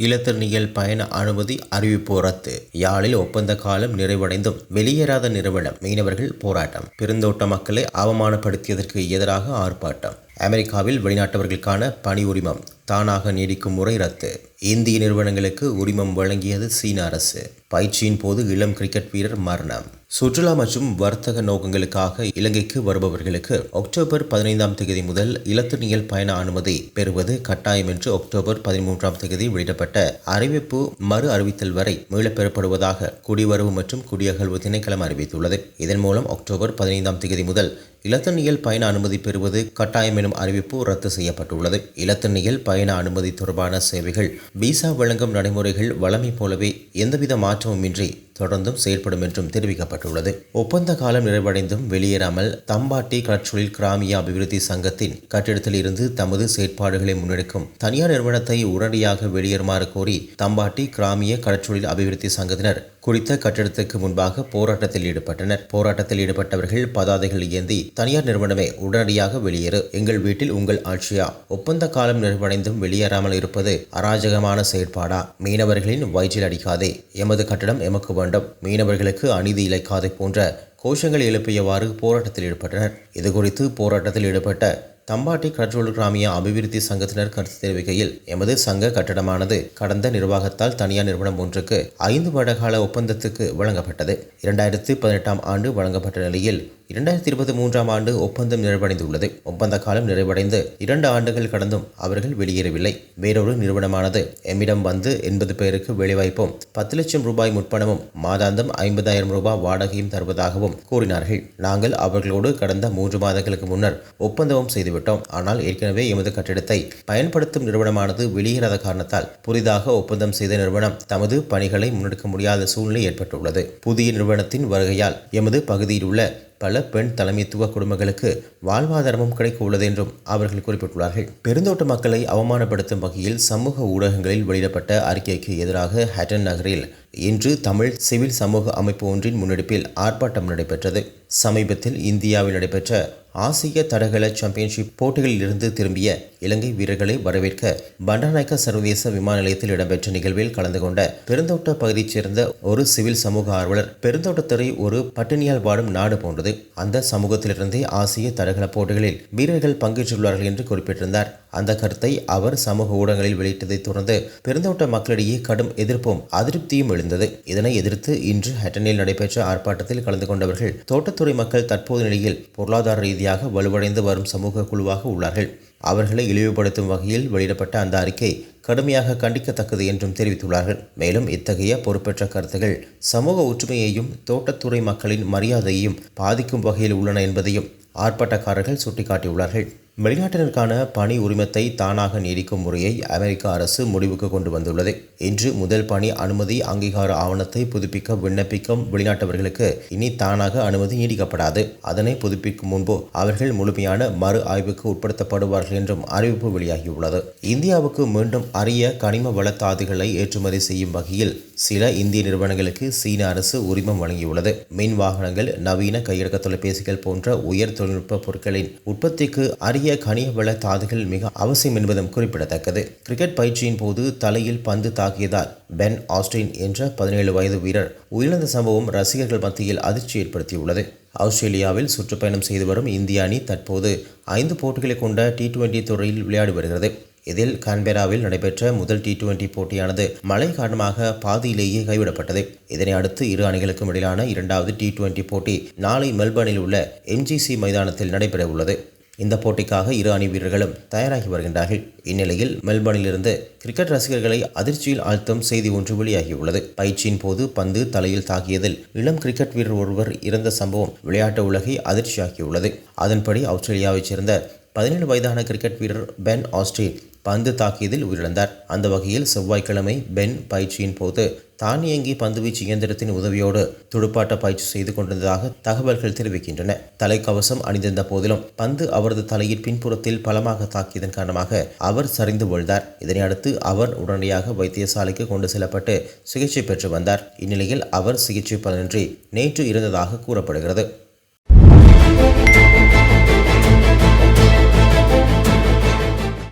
இலத்திரனியல் பயண அனுமதி அறிவிப்பு ரத்து யாழில் ஒப்பந்த காலம் நிறைவடைந்தும் வெளியேறாத நிறுவனம் மீனவர்கள் போராட்டம். பெருந்தோட்ட மக்களை அவமானப்படுத்தியதற்கு எதிராக ஆர்ப்பாட்டம். அமெரிக்காவில் வெளிநாட்டவர்களுக்கான பணி உரிமம் தானாக நீடிக்கும் முறை ரத்து. இந்திய நிறுவனங்களுக்கு உரிமம் வழங்கியது சீன அரசு. பயிற்சியின் போது இளம் கிரிக்கெட் வீரர் மரணம். சுற்றுலா மற்றும் வர்த்தக நோக்கங்களுக்காக இலங்கைக்கு வருபவர்களுக்கு அக்டோபர் பதினைந்தாம் தேதி முதல் இலத்தினியல் பயண அனுமதி பெறுவது கட்டாயம் என்று அக்டோபர் பதிமூன்றாம் தேதி வெளியிடப்பட்ட அறிவிப்பு மறு அறிவித்தல் வரை மீளப்பெறப்படுவதாக குடிவரவு மற்றும் குடியகழ்வு திணைக்களம் அறிவித்துள்ளது. இதன் மூலம் அக்டோபர் பதினைந்தாம் தேதி முதல் இலத்தணியல் பயண அனுமதி பெறுவது கட்டாயம் எனும் அறிவிப்பு ரத்து செய்யப்பட்டுள்ளது. இலத்தண்ணியில் பயண அனுமதி தொடர்பான சேவைகள் விசா வழங்கும் நடைமுறைகள் வழமை போலவே எந்தவித மாற்றமுமின்றி தொடர்ந்தும் செயல்படும் என்றும் தெரிவிக்கப்பட்டுள்ளது. ஒப்பந்த காலம் நிறைவடைந்தும் வெளியேறாமல் தம்பாட்டி கடற்றொழில் கிராமிய அபிவிருத்தி சங்கத்தின் கட்டிடத்தில் இருந்து தமது செயற்பாடுகளை முன்னெடுக்கும் தனியார் நிறுவனத்தை உடனடியாக வெளியேறுமாறு கோரி தம்பாட்டி கிராமிய கடற்றொழில் அபிவிருத்தி சங்கத்தினர் குறித்த கட்டிடத்துக்கு முன்பாக போராட்டத்தில் ஈடுபட்டனர். போராட்டத்தில் ஈடுபட்டவர்கள் பதாதைகள் ஏந்தி தனியார் நிறுவனமே உடனடியாக வெளியேறு. எங்கள் வீட்டில் உங்கள் ஆட்சியா? ஒப்பந்த காலம் நிறைவடைந்தும் வெளியேறாமல் இருப்பது அராஜகமான செயற்பாடா? மீனவர்களின் வயிற்றில் அடிக்காதே. எமது கட்டடம் எமக்கு வேண்டும். மீனவர்களுக்கு அநீதி இழைக்காதே போன்ற கோஷங்கள் எழுப்பியவாறு போராட்டத்தில் ஈடுபட்டனர். இதுகுறித்து போராட்டத்தில் ஈடுபட்ட தம்பாட்டி கடற்றொழில் கிராமிய அபிவிருத்தி சங்கத்தினர் கருத்து தெரிவிக்கையில் எமது சங்க கட்டடமானது கடந்த நிர்வாகத்தால் தனியார் நிறுவனம் ஒன்றுக்கு ஐந்து வருடகால ஒப்பந்தத்துக்கு வழங்கப்பட்டது. இரண்டாயிரத்து பதினெட்டாம் ஆண்டு வழங்கப்பட்ட நிலையில் இரண்டாயிரத்தி இருபத்தி மூன்றாம் ஆண்டு ஒப்பந்தம் நிறைவடைந்துள்ளது. ஒப்பந்த காலம் நிறைவடைந்து இரண்டு ஆண்டுகள் கடந்தும் அவர்கள் வெளியேறவில்லை. வேறொரு நிறுவனமானது எம்மிடம் வந்து எண்பது பேருக்கு வேலைவாய்ப்பும் பத்து லட்சம் ரூபாய் முற்பணமும் மாதாந்தம் ஐம்பதாயிரம் ரூபாய் வாடகையும் தருவதாகவும் கூறினார்கள். நாங்கள் அவர்களோடு கடந்த மூன்று மாதங்களுக்கு முன்னர் ஒப்பந்தமும் செய்துவிட்டோம். ஆனால் ஏற்கனவே எமது கட்டிடத்தை பயன்படுத்தும் நிறுவனமானது வெளியேறாத காரணத்தால் புதிதாக ஒப்பந்தம் செய்த நிறுவனம் தமது பணிகளை முன்னெடுக்க முடியாத சூழ்நிலை ஏற்பட்டுள்ளது. புதிய நிறுவனத்தின் வருகையால் எமது பகுதியில் உள்ள பல பெண் தலைமைத்துவ குடும்பங்களுக்கு வாழ்வாதாரமும் கிடைக்க உள்ளது என்றும் அவர்கள் குறிப்பிட்டுள்ளார்கள். பெருந்தோட்ட மக்களை அவமானப்படுத்தும் வகையில் சமூக ஊடகங்களில் வெளியிடப்பட்ட அறிக்கைக்கு எதிராக ஹட்டன் நகரில் இன்று தமிழ் சிவில் சமூக அமைப்பு ஒன்றின் முன்னெடுப்பில் ஆர்ப்பாட்டம் நடைபெற்றது. சமீபத்தில் இந்தியாவில் நடைபெற்ற ஆசிய தடகள சாம்பியன்ஷிப் போட்டிகளில் இருந்து திரும்பிய இலங்கை வீரர்களை வரவேற்க பண்டாநாயக்க சர்வதேச விமான நிலையத்தில் இடம்பெற்ற நிகழ்வில் கலந்து கொண்ட பெருந்தோட்ட பகுதியைச் சேர்ந்த ஒரு சிவில் சமூக ஆர்வலர் பெருந்தோட்டத்துறை ஒரு பட்டினியால் வாடும் நாடு போன்றது. அந்த சமூகத்திலிருந்தே ஆசிய தடகள போட்டிகளில் வீரர்கள் பங்கேற்றுள்ளார்கள் என்று குறிப்பிட்டிருந்தார். அந்த கருத்தை அவர் சமூக ஊடகங்களில் வெளியிட்டதைத் தொடர்ந்து பெருந்தோட்ட மக்களிடையே கடும் எதிர்ப்பும் அதிருப்தியும் எழுந்தது. இதனை எதிர்த்து இன்று ஹட்டனில் நடைபெற்ற ஆர்ப்பாட்டத்தில் கலந்து கொண்டவர்கள் தோட்டத்துறை மக்கள் தற்போது நிலையில் பொருளாதார ரீதியாக வலுவடைந்து வரும் சமூக குழுவாக உள்ளார்கள். அவர்களை இழிவுபடுத்தும் வகையில் வெளியிடப்பட்ட அந்த அறிக்கை கடுமையாக கண்டிக்கத்தக்கது என்றும் தெரிவித்துள்ளார்கள். மேலும் இத்தகைய பொறுப்பேற்ற கருத்துகள் சமூக ஒற்றுமையையும் தோட்டத்துறை மக்களின் மரியாதையையும் பாதிக்கும் வகையில் உள்ளன என்பதையும் ஆர்ப்பாட்டக்காரர்கள் சுட்டிக்காட்டியுள்ளார்கள். வெளிநாட்டினருக்கான பணி உரிமத்தை தானாக நீடிக்கும் முறையை அமெரிக்க அரசு முடிவுக்கு கொண்டு வந்துள்ளது. இன்று முதல் பணி அனுமதி அங்கீகார ஆவணத்தை புதுப்பிக்க விண்ணப்பிக்கும் வெளிநாட்டவர்களுக்கு இனி தானாக அனுமதி நீடிக்கப்படாது. அதனை புதுப்பிக்கும் முன்பு அவர்கள் முழுமையான மறு ஆய்வுக்கு உட்படுத்தப்படுவார்கள் என்றும் அறிவிப்பு வெளியாகியுள்ளது. இந்தியாவுக்கு மீண்டும் அரிய கனிம வளத்தாதுகளை ஏற்றுமதி செய்யும் வகையில் சில இந்திய நிறுவனங்களுக்கு சீன அரசு உரிமம் வழங்கியுள்ளது. மின் வாகனங்கள் நவீன கையடக்க தொலைபேசிகள் போன்ற உயர் தொழில்நுட்ப பொருட்களின் உற்பத்திக்கு அரிய கனிய வள தாதுகள் மிக அவசியம் என்பதும் குறிப்பிடத்தக்கது. கிரிக்கெட் பயிற்சியின் போது தலையில் பந்து தாக்கியதால் பென் ஆஸ்டின் என்ற பதினேழு வயது வீரர் உயிரிழந்த சம்பவம் ரசிகர்கள் மத்தியில் அதிர்ச்சி ஏற்படுத்தியுள்ளது. ஆஸ்திரேலியாவில் சுற்றுப்பயணம் செய்து வரும் இந்திய அணி தற்போது ஐந்து போட்டிகளை கொண்ட டி டுவெண்டி துறையில் விளையாடி வருகிறது. இதில் கான்பெராவில் நடைபெற்ற முதல் டி டுவெண்டி போட்டியானது மழை காரணமாக பாதியிலேயே கைவிடப்பட்டது. இதனை அடுத்து இரு அணிகளுக்கும் இடையிலான இரண்டாவது டி டுவெண்டி போட்டி நாளை மெல்பர்னில் உள்ள எம்ஜிசி மைதானத்தில் நடைபெற உள்ளது இந்த போட்டிக்காக இரு அணி வீரர்களும் தயாராகி வருகின்றார்கள். இந்நிலையில் மெல்பர்னிலிருந்து கிரிக்கெட் ரசிகர்களை அதிர்ச்சியில் ஆழ்த்தும் செய்தி ஒன்று வெளியாகியுள்ளது. பயிற்சியின் போது பந்து தலையில் தாக்கியதில் இளம் கிரிக்கெட் வீரர் ஒருவர் இறந்த சம்பவம் விளையாட்டு உலகை அதிர்ச்சியாக்கியுள்ளது. அதன்படி ஆஸ்திரேலியாவைச் சேர்ந்த பதினேழு வயதான கிரிக்கெட் வீரர் பென் ஆஸ்டின் பந்து தாக்கியதில் உயிரிழந்தார். அந்த வகையில் செவ்வாய்க்கிழமை பென் பயிற்சியின் போது தானியங்கி பந்துவீச்சு இயந்திரத்தின் உதவியோடு துடுப்பாட்ட பயிற்சி செய்து கொண்டிருந்ததாக தகவல்கள் தெரிவிக்கின்றன. தலைக்கவசம் அணிந்திருந்த போதிலும் பந்து அவரது தலையின் பின்புறத்தில் பலமாக தாக்கியதன் காரணமாக அவர் சரிந்து விழுந்தார். இதனை அடுத்து அவர் உடனடியாக வைத்தியசாலைக்கு கொண்டு செல்லப்பட்டு சிகிச்சை பெற்று வந்தார். இந்நிலையில் அவர் சிகிச்சை பலனின்றி நேற்று இருந்ததாக கூறப்படுகிறது.